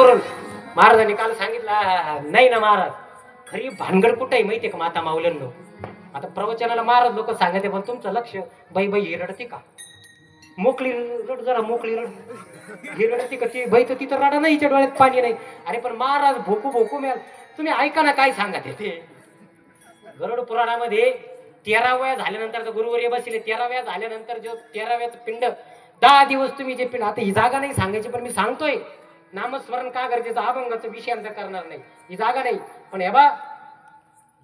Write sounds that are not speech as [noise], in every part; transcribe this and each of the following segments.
करून. महाराजांनी काल सांगितलं नाही ना महाराज खरी भानगड कुठं आहे माहितीये का माता माऊल्यांनो आता प्रवचनाला महाराज लोक सांगते पण तुमचं लक्ष बाई बाई ही रडते का? मोकळी रड जरा मोकळी रड. ही रडते का ती? बाई तर तिथं रडा नाही हिच्या डोळ्यात पाणी नाही. अरे पण महाराज भोकू भोकू मिळाल तुम्ही ऐका ना काय सांगा ते. गरुड पुराणामध्ये तेराव्या झाल्यानंतर जो गुरुवर्य बसले. तेराव्या झाल्यानंतर जो तेराव्याचं पिंड दहा दिवस तुम्ही जे पिंड आता ही जागा नाही सांगायची पण मी सांगतोय. नामस्मरण का गरजेचं? अभंगाचं विषयांचं करणार नाही. ही जागा नाही. पण हे बा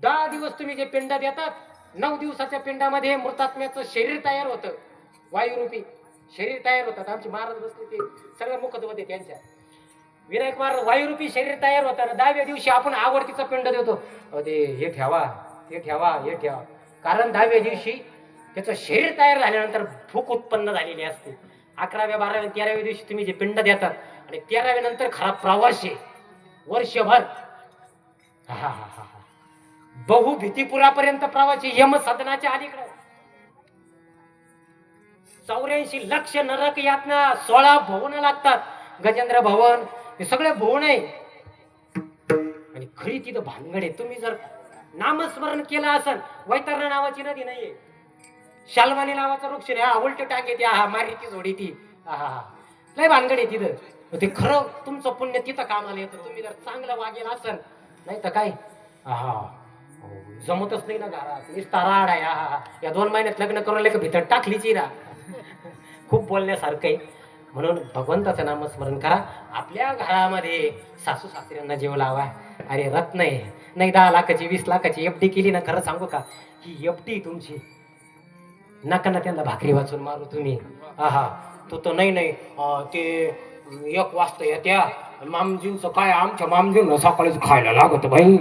दहा दिवस तुम्ही जे पिंड देतात नऊ दिवसाच्या पिंडामध्ये मृतात्म्याचं शरीर तयार होतं. वायुरूपी शरीर तयार होतात. आमचे महाराज बसले ते सगळं मुखत होते त्यांच्या. विनायक महाराज वायुरूपी शरीर तयार होतं. दहाव्या दिवशी आपण आवडतीचं पिंड देतो. अरे हे ठेवा हे ठेवा हे ठेवा. कारण दहाव्या दिवशी त्याचं शरीर तयार झाल्यानंतर भूक उत्पन्न झालेली असते. अकराव्या बाराव्या तेराव्या दिवशी तुम्ही जे पिंड देतात आणि तेराव्या नंतर खरा प्रवास आहे. वर्षभर. हा हा हा हा. बहु भीतीपुरापर्यंत प्रवासी यम सदनाच्या अलीकडे. चौऱ्याऐंशी लक्ष नरक यातना सोळा भवन लागतात. गजेंद्र भवन हे सगळे भवन आहे. आणि खरी तिथं भानगड आहे. तुम्ही जर नामस्मरण केलं असन वैतरणा नावाची नदी नाहीये. शालवानी नावाचा वृक्ष नाही हा उलट टाकी ती हा मारीची जोडी ती. हा हा हा. लय भानगड आहे तिथं. ते खरं तुमचं पुण्य तिथं कामाला येतं. तुम्ही जर चांगलं वागेल असन नाही तर काय? हा हो, जमतच नाही ना घरात. नुसता राड आहे हा, या दोन महिन्यात लग्न करून लेख भीतर टाकलीची ना. [laughs] खूप बोलण्यासारखं आहे. म्हणून भगवंताचं नामस्मरण करा. आपल्या घरामध्ये सासू सासऱ्यांना जीव लावा. अरे रत्न आहे. नाही दहा लाखाची वीस लाखाची एफ डी केली ना खरं सांगू का? ही एफ डी तुमची. नका ना त्यांना भाकरी वाचून मारू तुम्ही. आहा. तो तो नाही नाही. ते एक वाजता येत्या. मामजींचं काय आमच्या मामजींना सकाळीच खायला लागत बाई.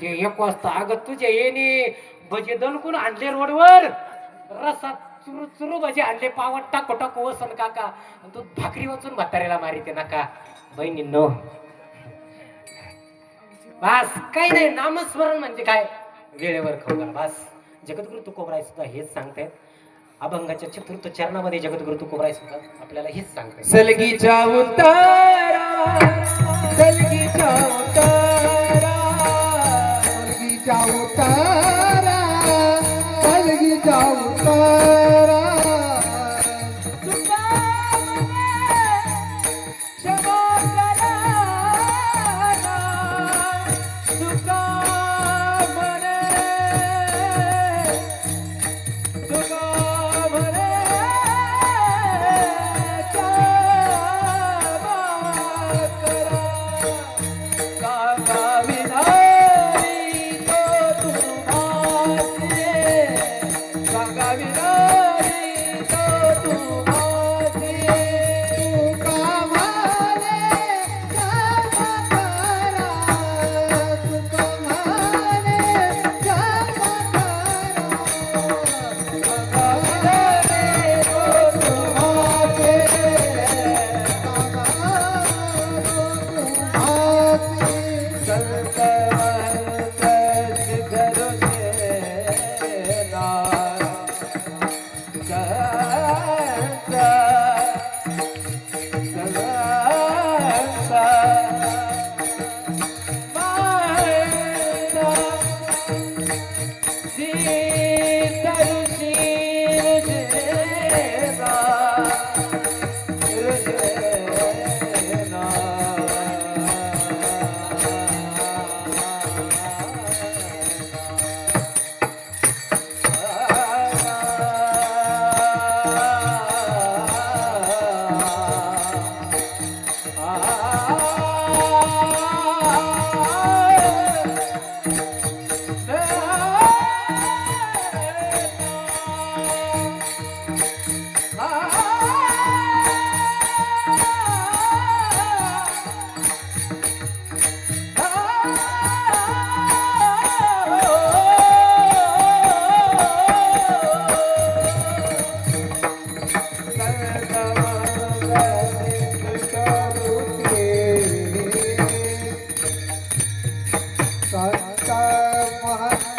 ते एक वाजता अगं तुझ्या येणे भजे दणकून आणले रोडवर. रसात चुरू चुरू भजे आणले पावट टाको टाको वसन काका. तू भाकरी वाचून म्हाताऱ्याला मारिते नका. बहिणींनो बास काही नाही नामस्मरण म्हणजे काय? वेळेवर खाऊ बास. जगद्गुरु तुकोबराय सुद्धा हेच सांगतायत. अभंगाच्या चतुर्थ चरणामध्ये जगद्गुरु तुकोबराय सुद्धा आपल्याला हेच सांगतात सलगीच्या उतारा सलगीच्या Mahatma.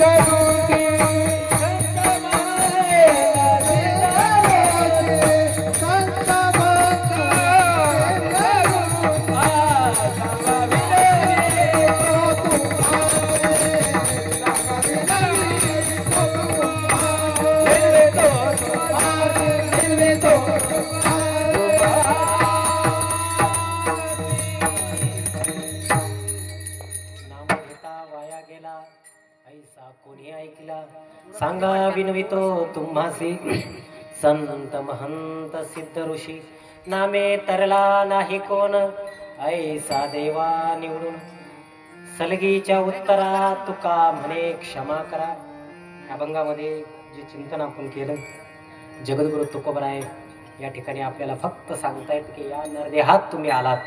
नाम तो तुम्हासी। संत महंत सिद्ध ऋषी नामे तरला नाही कोण ऐसा देवा निवडून. सलगीच्या उत्तरा तुका म्हणे क्षमा करा. अभंगामध्ये जे चिंतन आपण केलं जगद्गुरु तुकोबराय या ठिकाणी आपल्याला फक्त सांगतायत की या नरदेहात तुम्ही आलात.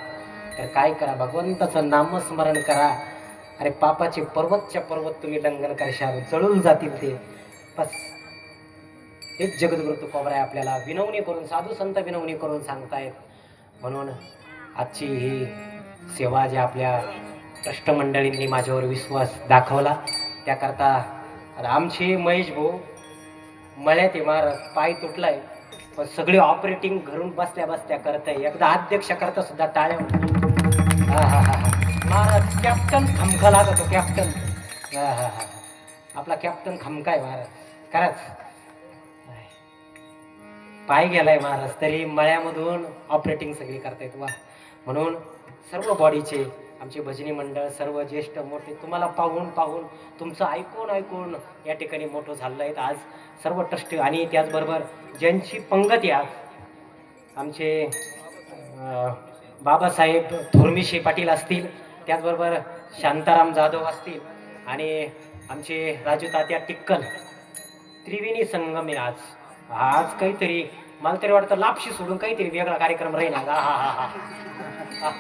तर काय करा भगवंताचं नामस्मरण करा. अरे पापाचे पर्वतच्या पर्वत तुम्ही लंघन करशाल जळून जातील ते. बस. हेच जगद्गुरु तुकोबराय आपल्याला. विनवणी करून साधू संत विनवणी करून सांगतायत. म्हणून आजची ही सेवा जी आपल्या ट्रस्टमंडळींनी माझ्यावर विश्वास दाखवला त्याकरता आमची महेश भाऊ मळ्यात मार पाय तुटलाय पण सगळे ऑपरेटिंग घरून बसल्या बसल्या करत आहे एकदा अध्यक्ष करता सुद्धा टाळ्या हा हा हा हा. महाराज कॅप्टन खमका लागतो कॅप्टन हा हा हा. आपला कॅप्टन खमका आहे महाराज. खरंच पाय गेलाय महाराज तरी मळ्यामधून ऑपरेटिंग सगळी करतायत वा. म्हणून सर्व बॉडीचे आमचे भजनी मंडळ सर्व ज्येष्ठ मोठे तुम्हाला पाहून पाहून तुमचं ऐकून ऐकून या ठिकाणी मोठं झालं आहे. आज सर्व ट्रस्ट आणि त्याचबरोबर ज्यांची पंगत या आज आमचे बाबासाहेब थोरमिशे पाटील असतील त्याचबरोबर शांताराम जाधव असतील आणि आमचे राजू तात्या टिक्कल त्रिवेणी संगम आहे आज. आज काहीतरी मला तरी वाटतं लापशी सोडून काहीतरी वेगळा कार्यक्रम राहील आज. हा हा हा.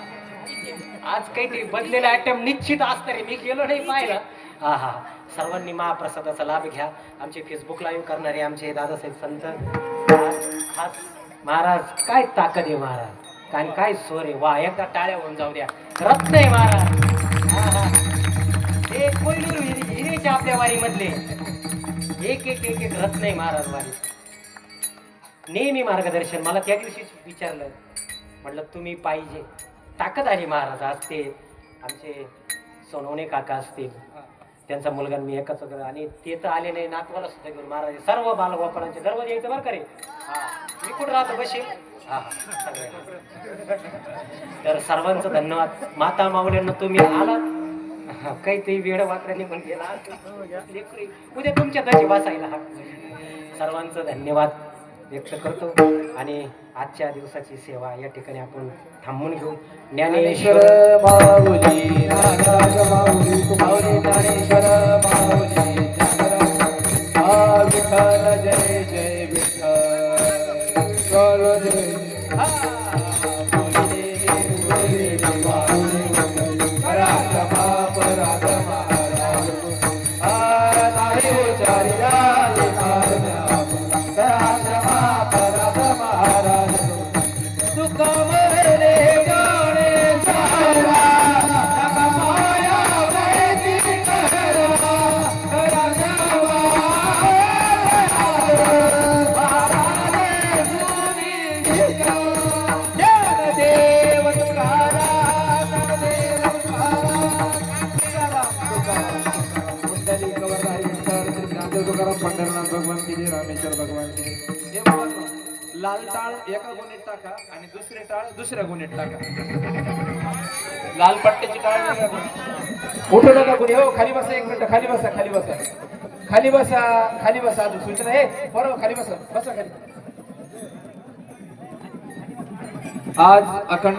आज काहीतरी बदलेला आयटम निश्चित असतं रे मी गेलो नाही पाहिलं हा हा. सर्वांनी महाप्रसादाचा लाभ घ्या. आमचे फेसबुक लाईव्ह करणारे आमचे दादासाहेब संत. खास महाराज काय ताकद आहे महाराज? काय काय स्वर आहे? वा एकदा टाळ्या होऊन जाऊ द्या. रत्न आहे महाराज. हे कोयलूर हिरे- हिरेचे आपल्या वारीमधले. एक एक एक एक रत्न आहे महाराज वारी नेहमी मार्गदर्शन. मला त्या दिवशीच विचारलं. म्हटलं तुम्ही पाहिजे. ताकद आली महाराज असते. आमचे सोनवणे काका असतील. त्यांचा मुलगा मी एकच होतो. आणि ते तर आले नाही. नातवाला सुद्धा घेऊन महाराज सर्व बालगोपाळांचे दरवाजे यायचं बरं करे मी कुठं राहतो बशील हा तर सर्वांचं धन्यवाद. माता माऊल्यांना तुम्ही आलात. काहीतरी वेळ वाकड्याने पण गेला उद्या तुमच्या दशी बसायला हा. सर्वांचं धन्यवाद. व्यक्त करतो. आणि आजच्या दिवसाची सेवा या ठिकाणी आपण थांबून घेऊ. ज्ञानेश्वर माऊली नागराज माऊली माऊली ज्ञानेश्वर माऊली विठ्ठल जय जय विठ्ठल. हे महत्त्व. लाल टाळ एका गुन्हेत टाका आणि दुसरे टाळ दुसऱ्या गुन्हेत टाका. लाल पट्ट्याची टाळ उठू नका कुणी हो खाली बसा एक मिनिट खाली बसा खाली बसा. खाली बसा खाली बसा अजून. सूचना आहे बरोबर हो, खाली बसा बसा खाली. आज अखंड